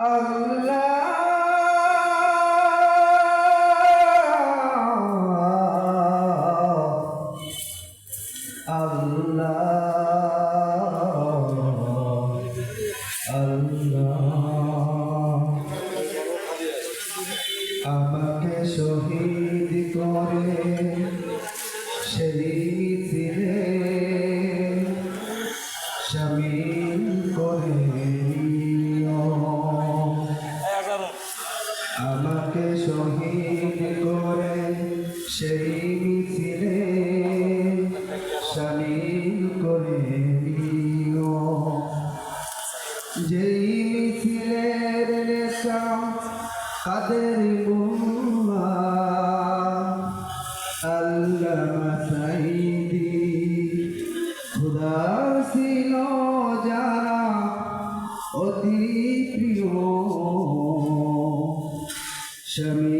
আল্লাহ আল্লাহ সেই মিছিলে শামিল করে নিও যেই মিছিলের নেতা কাদের মুম্মা আল্লামা সাইদি খুদা ছিল যারা অতি প্রিয়। শামিল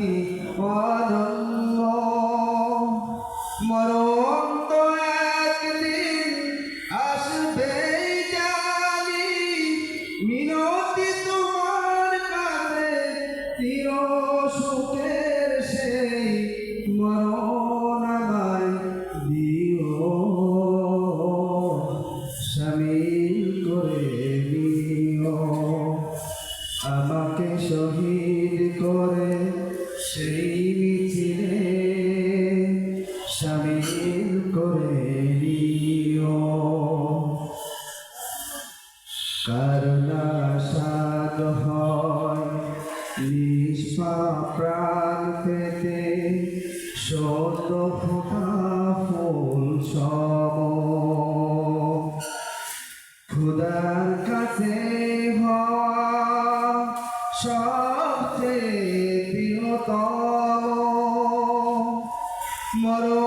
চির নিষ্পা প্রাণ পেতে শত ফোটা ফুল সম খুদার কাছে হওয়া সবচেয়ে প্রিয়তম। মরণ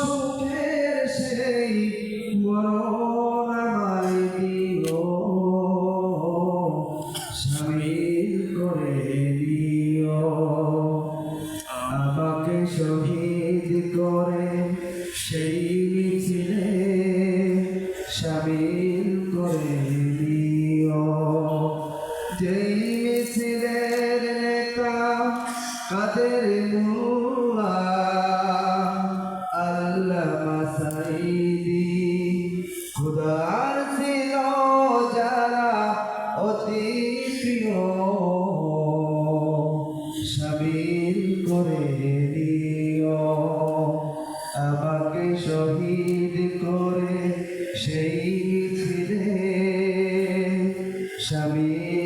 সুখের সেই মরণ আমায় দিও। সামিল করে দিও। আমাকে শহীদ করে সেই মিছিলে সামিল করে দিও। যেই অতি প্রিয় সামিল করে দিও আমাকে শহীদ করে সেই ফিরে সামিল